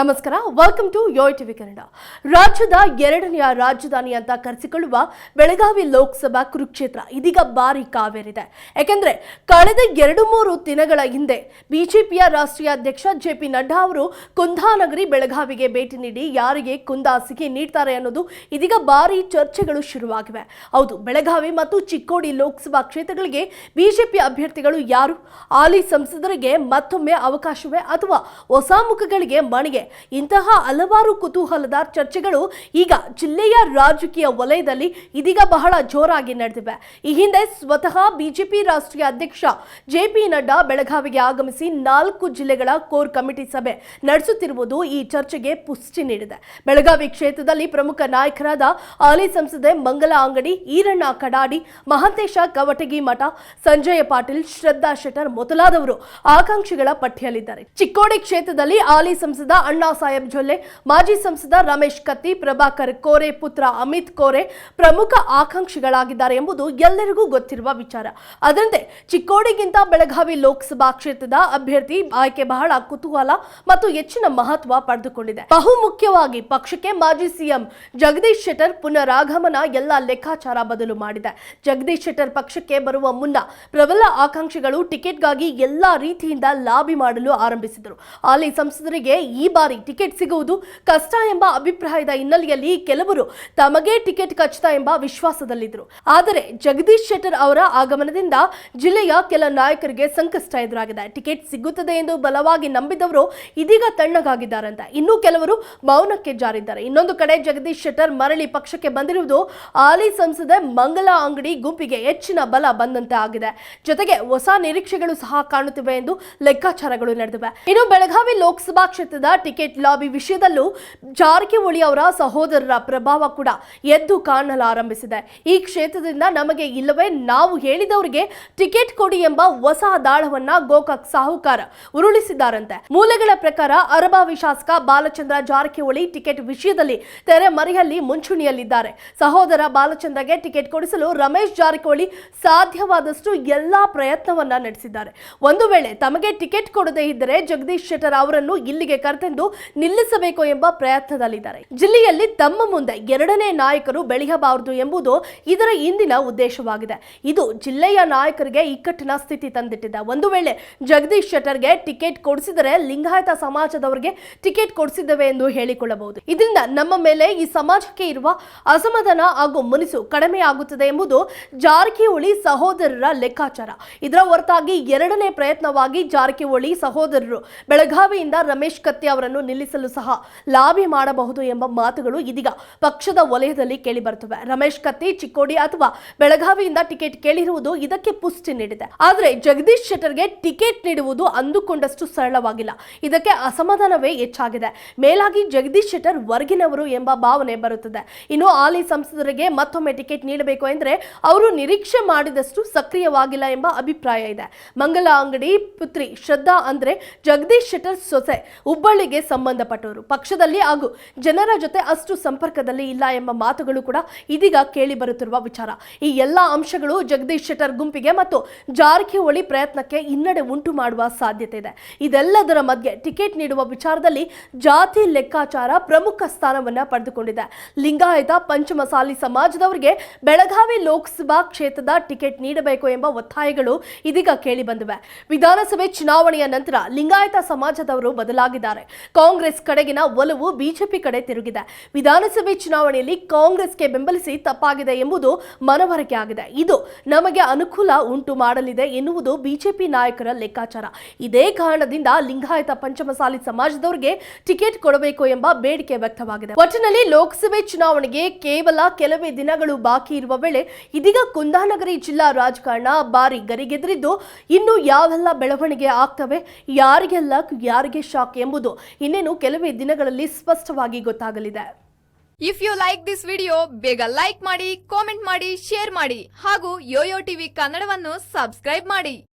ನಮಸ್ಕಾರ. Welcome to Yoyo TV Kannada ರಾಜ್ಯದ ಎರಡನೆಯ ರಾಜಧಾನಿ ಅಂತ ಕರೆಸಿಕೊಳ್ಳುವ ಬೆಳಗಾವಿ ಲೋಕಸಭಾ ಕುರುಕ್ಷೇತ್ರ ಇದೀಗ ಭಾರಿ ಕಾವೇರಿದೆ. ಯಾಕೆಂದ್ರೆ ಕಳೆದ ಎರಡು ಮೂರು ದಿನಗಳ ಹಿಂದೆ ಬಿಜೆಪಿಯ ರಾಷ್ಟ್ರೀಯ ಅಧ್ಯಕ್ಷ ಜೆ ಪಿ ನಡ್ಡಾ ಅವರು ಕುಂದಾನಗರಿ ಬೆಳಗಾವಿಗೆ ಭೇಟಿ ನೀಡಿ ಯಾರಿಗೆ ಕುಂದಾಸಿಗೆ ನೀಡ್ತಾರೆ ಅನ್ನೋದು ಇದೀಗ ಭಾರಿ ಚರ್ಚೆಗಳು ಶುರುವಾಗಿವೆ. ಹೌದು, ಬೆಳಗಾವಿ ಮತ್ತು ಚಿಕ್ಕೋಡಿ ಲೋಕಸಭಾ ಕ್ಷೇತ್ರಗಳಿಗೆ ಬಿಜೆಪಿ ಅಭ್ಯರ್ಥಿಗಳು ಯಾರು? ಹಾಲಿ ಸಂಸದರಿಗೆ ಮತ್ತೊಮ್ಮೆ ಅವಕಾಶವೇ ಅಥವಾ ಹೊಸ ಮುಖಗಳಿಗೆ ಮಣಿಗೆ? ಇಂತಹ ಹಲವಾರು ಕುತೂಹಲದ ಚರ್ಚೆಗಳು ಈಗ ಜಿಲ್ಲೆಯ ರಾಜಕೀಯ ವಲಯದಲ್ಲಿ ಇದೀಗ ಬಹಳ ಜೋರಾಗಿ ನಡೆದಿವೆ. ಈ ಹಿಂದೆ ಸ್ವತಃ ಬಿಜೆಪಿ ರಾಷ್ಟ್ರೀಯ ಅಧ್ಯಕ್ಷ ಜೆ ಪಿ ನಡ್ಡಾ ಬೆಳಗಾವಿಗೆ ಆಗಮಿಸಿ ನಾಲ್ಕು ಜಿಲ್ಲೆಗಳ ಕೋರ್ ಕಮಿಟಿ ಸಭೆ ನಡೆಸುತ್ತಿರುವುದು ಈ ಚರ್ಚೆಗೆ ಪುಷ್ಟಿ ನೀಡಿದೆ. ಬೆಳಗಾವಿ ಕ್ಷೇತ್ರದಲ್ಲಿ ಪ್ರಮುಖ ನಾಯಕರಾದ ಹಾಲಿ ಸಂಸದೆ ಮಂಗಲ ಅಂಗಡಿ, ಈರಣ್ಣ ಕಡಾಡಿ, ಮಹಾಂತೇಶ ಕವಟಗಿ ಮಠ, ಸಂಜಯ ಪಾಟೀಲ್, ಶ್ರದ್ಧಾ ಶೆಟ್ಟರ್ ಮೊದಲಾದವರು ಆಕಾಂಕ್ಷಿಗಳ ಪಟ್ಟಿಯಲ್ಲಿದ್ದಾರೆ. ಚಿಕ್ಕೋಡಿ ಕ್ಷೇತ್ರದಲ್ಲಿ ಹಾಲಿ ಸಂಸದ ಅಣ್ಣಾ ಸಾಹೇಬ್ ಜೊಲ್ಲೆ, ಮಾಜಿ ಸಂಸದ ರಮೇಶ್ ಕತ್ತಿ, ಪ್ರಭಾಕರ್ ಕೋರೆ, ಪುತ್ರ ಅಮಿತ್ ಕೋರೆ ಪ್ರಮುಖ ಆಕಾಂಕ್ಷಿಗಳಾಗಿದ್ದಾರೆ ಎಂಬುದು ಎಲ್ಲರಿಗೂ ಗೊತ್ತಿರುವ ವಿಚಾರ. ಅದರಂತೆ ಚಿಕ್ಕೋಡಿಗಿಂತ ಬೆಳಗಾವಿ ಲೋಕಸಭಾ ಕ್ಷೇತ್ರದ ಅಭ್ಯರ್ಥಿ ಆಯ್ಕೆ ಬಹಳ ಕುತೂಹಲ ಮತ್ತು ಹೆಚ್ಚಿನ ಮಹತ್ವ ಪಡೆದುಕೊಂಡಿದೆ. ಬಹುಮುಖ್ಯವಾಗಿ ಪಕ್ಷಕ್ಕೆ ಮಾಜಿ ಸಿಎಂ ಜಗದೀಶ್ ಶೆಟ್ಟರ್ ಪುನರಾಗಮನ ಎಲ್ಲ ಲೆಕ್ಕಾಚಾರ ಬದಲು ಮಾಡಿದೆ. ಜಗದೀಶ್ ಶೆಟ್ಟರ್ ಪಕ್ಷಕ್ಕೆ ಬರುವ ಮುನ್ನ ಪ್ರಬಲ ಆಕಾಂಕ್ಷಿಗಳು ಟಿಕೆಟ್ಗಾಗಿ ಎಲ್ಲಾ ರೀತಿಯಿಂದ ಲಾಬಿ ಮಾಡಲು ಆರಂಭಿಸಿದರು. ಅಲ್ಲಿ ಸಂಸದರಿಗೆ ಈ ಬಾರಿ ಟಿಕೆಟ್ ಸಿಗುವುದು ಕಷ್ಟ ಎಂಬ ಅಭಿಪ್ರಾಯದ ಹಿನ್ನೆಲೆಯಲ್ಲಿ ಕೆಲವರು ತಮಗೆ ಟಿಕೆಟ್ ಖಚಿತ ಎಂಬ ವಿಶ್ವಾಸದಲ್ಲಿದ್ದರು. ಆದರೆ ಜಗದೀಶ್ ಶೆಟ್ಟರ್ ಅವರ ಆಗಮನದಿಂದ ಜಿಲ್ಲೆಯ ಕೆಲ ನಾಯಕರಿಗೆ ಸಂಕಷ್ಟ ಎದುರಾಗಿದೆ. ಟಿಕೆಟ್ ಸಿಗುತ್ತದೆ ಎಂದು ಬಲವಾಗಿ ನಂಬಿದವರು ಇದೀಗ ತಣ್ಣಗಾಗಿದ್ದಾರಂತೆ. ಇನ್ನು ಕೆಲವರು ಮೌನಕ್ಕೆ ಜಾರಿದ್ದಾರೆ. ಇನ್ನೊಂದು ಕಡೆ ಜಗದೀಶ್ ಶೆಟ್ಟರ್ ಮರಳಿ ಪಕ್ಷಕ್ಕೆ ಬಂದಿರುವುದು ಹಾಲಿ ಸಂಸದೆ ಮಂಗಲಾ ಅಂಗಡಿ ಗುಂಪಿಗೆ ಹೆಚ್ಚಿನ ಬಲ ಬಂದಂತೆ ಆಗಿದೆ. ಜೊತೆಗೆ ಹೊಸ ನಿರೀಕ್ಷೆಗಳು ಸಹ ಕಾಣುತ್ತಿವೆ ಎಂದು ಲೆಕ್ಕಾಚಾರಗಳು ನಡೆದಿವೆ. ಇನ್ನು ಬೆಳಗಾವಿ ಲೋಕಸಭಾ ಕ್ಷೇತ್ರದ ಟಿಕೆಟ್ ಲಾಬಿ ವಿಷಯದಲ್ಲೂ ಜಾರಕಿಹೊಳಿ ಅವರ ಸಹೋದರರ ಪ್ರಭಾವ ಕೂಡ ಎದ್ದು ಕಾಣಲಾರಂಭಿಸಿದೆ. ಈ ಕ್ಷೇತ್ರದಿಂದ ನಮಗೆ ಇಲ್ಲವೇ ನಾವು ಹೇಳಿದವರಿಗೆ ಟಿಕೆಟ್ ಕೊಡಿ ಎಂಬ ಹೊಸ ದಾಳವನ್ನ ಗೋಕಾಕ್ ಸಾಹುಕಾರ ಉರುಳಿಸಿದ್ದಾರಂತೆ. ಮೂಲಗಳ ಪ್ರಕಾರ ಅರಬಾವಿ ಶಾಸಕ ಬಾಲಚಂದ್ರ ಜಾರಕಿಹೊಳಿ ಟಿಕೆಟ್ ವಿಷಯದಲ್ಲಿ ತೆರೆಮರೆಯಲ್ಲಿ ಮುಂಚೂಣಿಯಲ್ಲಿದ್ದಾರೆ. ಸಹೋದರ ಬಾಲಚಂದ್ರಗೆ ಟಿಕೆಟ್ ಕೊಡಿಸಲು ರಮೇಶ್ ಜಾರಕಿಹೊಳಿ ಸಾಧ್ಯವಾದಷ್ಟು ಎಲ್ಲಾ ಪ್ರಯತ್ನವನ್ನ ನಡೆಸಿದ್ದಾರೆ. ಒಂದು ವೇಳೆ ತಮಗೆ ಟಿಕೆಟ್ ಕೊಡದೇ ಇದ್ದರೆ ಜಗದೀಶ್ ಶೆಟ್ಟರ್ ಅವರನ್ನು ಇಲ್ಲಿಗೆ ಕರೆತೆಂದು ನಿಲ್ಲಿಸಬೇಕು ಎಂಬ ಪ್ರಯತ್ನದಲ್ಲಿದ್ದಾರೆ. ಜಿಲ್ಲೆಯಲ್ಲಿ ತಮ್ಮ ಮುಂದೆ ಎರಡನೇ ನಾಯಕರು ಬೆಳೆಯಬಾರದು ಎಂಬುದು ಇದರ ಇಂದಿನ ಉದ್ದೇಶವಾಗಿದೆ. ಇದು ಜಿಲ್ಲೆಯ ನಾಯಕರಿಗೆ ಇಕ್ಕಟ್ಟಿನ ಸ್ಥಿತಿ ತಂದಿಟ್ಟಿದೆ. ಒಂದು ವೇಳೆ ಜಗದೀಶ್ ಶೆಟ್ಟರ್ಗೆ ಟಿಕೆಟ್ ಕೊಡಿಸಿದರೆ ಲಿಂಗಾಯತ ಸಮಾಜದವರಿಗೆ ಟಿಕೆಟ್ ಕೊಡಿಸಿದ್ದೇವೆ ಎಂದು ಹೇಳಿಕೊಳ್ಳಬಹುದು. ಇದರಿಂದ ನಮ್ಮ ಮೇಲೆ ಈ ಸಮಾಜಕ್ಕೆ ಇರುವ ಅಸಮಾಧಾನ ಹಾಗೂ ಮುನಿಸು ಕಡಿಮೆ ಆಗುತ್ತದೆ ಎಂಬುದು ಜಾರಕಿಹೊಳಿ ಸಹೋದರರ ಲೆಕ್ಕಾಚಾರ. ಇದರ ಹೊರತಾಗಿ ಎರಡನೇ ಪ್ರಯತ್ನವಾಗಿ ಜಾರಕಿಹೊಳಿ ಸಹೋದರರು ಬೆಳಗಾವಿಯಿಂದ ರಮೇಶ್ ಕತ್ತಿ ಅವರನ್ನು ನಿಲ್ಲಿಸಲು ಸಹ ಲಾಬಿ ಮಾಡಬಹುದು ಎಂಬ ಮಾತುಗಳು ಇದೀಗ ಪಕ್ಷದ ವಲಯದಲ್ಲಿ ಕೇಳಿಬರುತ್ತವೆ. ರಮೇಶ್ ಕತ್ತಿ, ಚಿಕ್ಕೋಡಿ ಅಥವಾ ಬೆಳಗಾವಿಯಿಂದ ಟಿಕೆಟ್ ಕೇಳಿರುವುದು ಇದಕ್ಕೆ ಪುಷ್ಟಿ ನೀಡಿದೆ. ಆದರೆ ಜಗದೀಶ್ ಶೆಟ್ಟರ್ಗೆ ಟಿಕೆಟ್ ನೀಡುವುದು ಅಂದುಕೊಂಡಷ್ಟು ಸರಳವಾಗಿಲ್ಲ. ಇದಕ್ಕೆ ಅಸಮಾಧಾನವೇ ಹೆಚ್ಚಾಗಿದೆ. ಮೇಲಾಗಿ ಜಗದೀಶ್ ಶೆಟ್ಟರ್ ವರ್ಗಿನವರು ಎಂಬ ಭಾವನೆ ಬರುತ್ತದೆ. ಇನ್ನು ಹಾಲಿ ಸಂಸದರಿಗೆ ಮತ್ತೊಮ್ಮೆ ಟಿಕೆಟ್ ನೀಡಬೇಕು ಎಂದರೆ ಅವರು ನಿರೀಕ್ಷೆ ಮಾಡಿದಷ್ಟು ಸಕ್ರಿಯವಾಗಿಲ್ಲ ಎಂಬ ಅಭಿಪ್ರಾಯ ಇದೆ. ಮಂಗಲ ಅಂಗಡಿ ಪುತ್ರಿ ಶ್ರದ್ಧಾ ಅಂದ್ರೆ ಜಗದೀಶ್ ಶೆಟ್ಟರ್ ಸೊಸೆ. ಹುಬ್ಬಳ್ಳಿಗೆ ಸಂಬಂಧಪಟ್ಟವರು. ಪಕ್ಷದಲ್ಲಿ ಹಾಗೂ ಜನರ ಜೊತೆ ಅಷ್ಟು ಸಂಪರ್ಕದಲ್ಲಿ ಇಲ್ಲ ಎಂಬ ಮಾತುಗಳು ಕೂಡ ಇದೀಗ ಕೇಳಿ ಬರುತ್ತಿರುವ ವಿಚಾರ. ಈ ಎಲ್ಲಾ ಅಂಶಗಳು ಜಗದೀಶ್ ಶೆಟ್ಟರ್ ಗುಂಪಿಗೆ ಮತ್ತು ಜಾರಕಿಹೊಳಿ ಪ್ರಯತ್ನಕ್ಕೆ ಹಿನ್ನಡೆ ಉಂಟು ಮಾಡುವ ಸಾಧ್ಯತೆ ಇದೆ. ಇದೆಲ್ಲದರ ಮಧ್ಯೆ ಟಿಕೆಟ್ ನೀಡುವ ವಿಚಾರದಲ್ಲಿ ಜಾತಿ ಲೆಕ್ಕಾಚಾರ ಪ್ರಮುಖ ಸ್ಥಾನವನ್ನು ಪಡೆದುಕೊಂಡಿದೆ. ಲಿಂಗಾಯತ, ಪಂಚಮಸಾಲಿ ಸಮಾಜದವರಿಗೆ ಬೆಳಗಾವಿ ಲೋಕಸಭಾ ಕ್ಷೇತ್ರದ ಟಿಕೆಟ್ ನೀಡಬೇಕು ಎಂಬ ಒತ್ತಾಯಗಳು ಇದೀಗ ಕೇಳಿ ಬಂದಿವೆ. ವಿಧಾನಸಭೆ ಚುನಾವಣೆಯ ನಂತರ ಲಿಂಗಾಯತ ಸಮಾಜದವರು ಬದಲಾಗಿದ್ದಾರೆ. ಕಾಂಗ್ರೆಸ್ ಕಡೆಗಿನ ಒಲವು ಬಿಜೆಪಿ ಕಡೆ ತಿರುಗಿದೆ. ವಿಧಾನಸಭೆ ಚುನಾವಣೆಯಲ್ಲಿ ಕಾಂಗ್ರೆಸ್ಗೆ ಬೆಂಬಲಿಸಿ ತಪ್ಪಾಗಿದೆ ಎಂಬುದು ಮನವರಿಕೆ ಆಗಿದೆ. ಇದು ನಮಗೆ ಅನುಕೂಲ ಉಂಟು ಮಾಡಲಿದೆ ಎನ್ನುವುದು ಬಿಜೆಪಿ ನಾಯಕರ ಲೆಕ್ಕಾಚಾರ. ಇದೇ ಕಾರಣದಿಂದ ಲಿಂಗಾಯತ ಪಂಚಮಸಾಲಿ ಸಮಾಜದವರಿಗೆ ಟಿಕೆಟ್ ಕೊಡಬೇಕು ಎಂಬ ಬೇಡಿಕೆ ವ್ಯಕ್ತವಾಗಿದೆ. ಒಟ್ಟಿನಲ್ಲಿ ಲೋಕಸಭೆ ಚುನಾವಣೆಗೆ ಕೇವಲ ಕೆಲವೇ ದಿನಗಳು ಬಾಕಿ ಇರುವ ವೇಳೆ ಇದೀಗ ಕುಂದಾನಗರಿ ಜಿಲ್ಲಾ ರಾಜಕಾರಣ ಬಾರಿ ಗರಿಗೆದರಿದ್ದು, ಇನ್ನು ಯಾವೆಲ್ಲ ಬೆಳವಣಿಗೆ ಆಗ್ತವೆ, ಯಾರಿಗೆಲ್ಲ ಯಾರಿಗೆ ಶಾಕ್ ಎಂಬುದು ಇನ್ನೇನು ಕೆಲವೇ ದಿನಗಳಲ್ಲಿ ಸ್ಪಷ್ಟವಾಗಿ ಗೊತ್ತಾಗಲಿದೆ. If you like this video ಬೇಗ ಲೈಕ್ ಮಾಡಿ ಕಾಮೆಂಟ್ ಮಾಡಿ ಶೇರ್ ಮಾಡಿ ಹಾಗೂ ಯೋಯೋ ಟಿವಿ ಕನ್ನಡವನ್ನು ಸಬ್ಸ್ಕ್ರೈಬ್ ಮಾಡಿ.